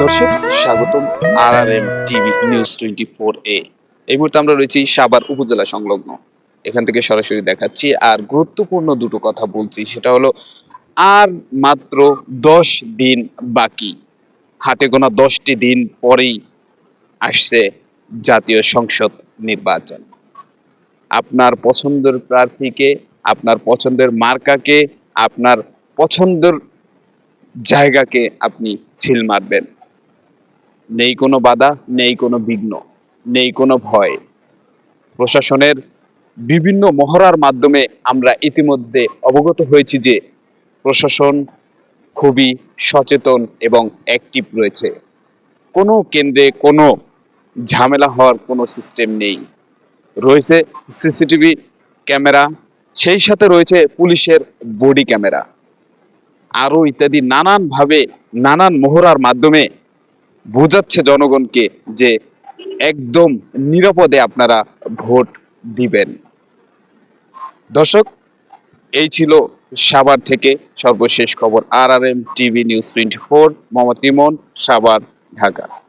দর্শক, স্বাগতম আর R M TV news twenty four এ এই মুহূর্তে আমরা রয়েছি সাভার উপজেলা সংলগ্ন। এখান থেকে সরাসরি দেখাচ্ছি, আর গুরুত্বপূর্ণ দুটো কথা বলছি, সেটা হলো, আর মাত্র দশ দিন বাকি। হাতে গোনা দশটি দিন পরেই আসছে জাতীয় সংসদ নির্বাচন। আপনার পছন্দের প্রার্থীকে, আপনার পছন্দের মার্কাকে, আপনার পছন্দের জায়গাকে আপনি ছিল মারবেন। নেই কোনো বাধা, নেই কোনো বিঘ্ন, নেই কোনো ভয়। প্রশাসনের বিভিন্ন মহড়ার মাধ্যমে আমরা ইতিমধ্যে অবগত হয়েছি যে প্রশাসন খুবই সচেতন এবং অ্যাক্টিভ রয়েছে। কোনো কেন্দ্রে কোনো ঝামেলা হওয়ার কোনো সিস্টেম নেই। রয়েছে সিসিটিভি ক্যামেরা, সেই সাথে রয়েছে পুলিশের বডি ক্যামেরা আরও ইত্যাদি নানানভাবে, নানান মহড়ার মাধ্যমে বোঝাচ্ছে জনগণকে যে একদম নিরাপদে আপনারা ভোট দিবেন। দর্শক, এই ছিল সাবার থেকে সর্বশেষ খবর আর R M TV news twenty four, Mohammad Emon Savar Dhaka.